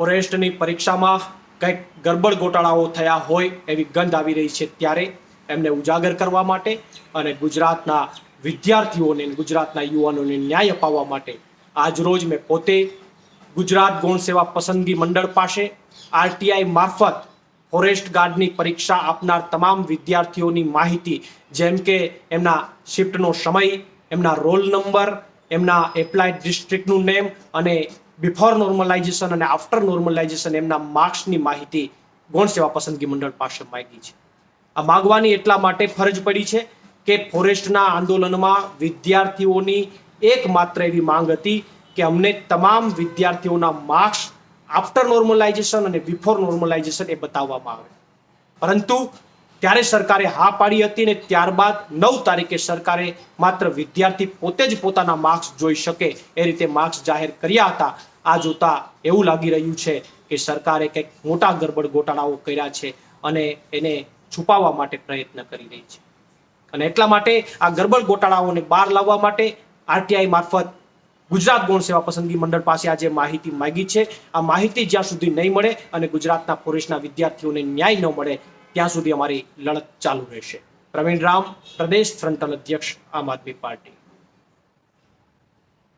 ફોરેસ્ટની પરીક્ષામાં કંઈક ગરબડ ગોટાળાઓ થયા હોય એવી ગંધ આવી રહી છે ત્યારે એમને ઉજાગર કરવા માટે અને ગુજરાતના વિદ્યાર્થીઓને ગુજરાતના યુવાનોને ન્યાય અપાવવા માટે આજરોજ મેં પોતે ગુજરાત ગૌણ સેવા પસંદગી મંડળ પાસે આરટીઆઈ મારફત ફોરેસ્ટ ગાર્ડની પરીક્ષા આપનાર તમામ વિદ્યાર્થીઓની માહિતી, જેમ કે એમના શિફ્ટનો સમય, એમના રોલ નંબર, એમના એપ્લાઇડ ડિસ્ટ્રિક્ટનું નેમ અને બિફોર નોર્મલાઇઝેશન અને આફ્ટર નોર્મલાઇઝેશન એમના માર્ક્સની માહિતી ગૌણ સેવા પસંદગી મંડળ પાસે માગી છે. આ માગવાની એટલા માટે ફરજ પડી છે કે ફોરેસ્ટના આંદોલનમાં વિદ્યાર્થીઓની એકમાત્ર એવી માંગ હતી કે અમને તમામ વિદ્યાર્થીઓના માર્ક્સ આફ્ટર નોર્મલાઇઝેશન અને બિફોર નોર્મલાઇઝેશન એ બતાવવામાં આવે. પરંતુ ત્યારે સરકારે હા પાડી હતી ને ત્યારબાદ નવ તારીખે સરકારે માત્ર વિદ્યાર્થી પોતે જ પોતાના માર્ક્સ જોઈ શકે એ રીતે માર્ક્સ જાહેર કર્યા હતા આ જોતા એવું લાગી રહ્યું છે કે સરકારે કંઈક મોટા ગરબડ ગોટાળાઓ કર્યા છે અને એને છુપાવવા માટે પ્રયત્ન કરી રહી છે. અને એટલા માટે આ ગરબડ ગોટાળાઓને બહાર લાવવા માટે આરટીઆઈ મારફત ગુજરાત ગૌણ સેવા પસંદગી મંડળ પાસે આજે માહિતી માંગી છે. આ માહિતી જ્યાં સુધી નહીં મળે અને ગુજરાતના પોલીસના વિદ્યાર્થીઓને ન્યાય ન મળે, ત્યાં સુધી અમારી લડત ચાલુ રહેશે. પ્રવીણ રામ, પ્રદેશ ફ્રન્ટલ અધ્યક્ષ, આમ આદમી પાર્ટી.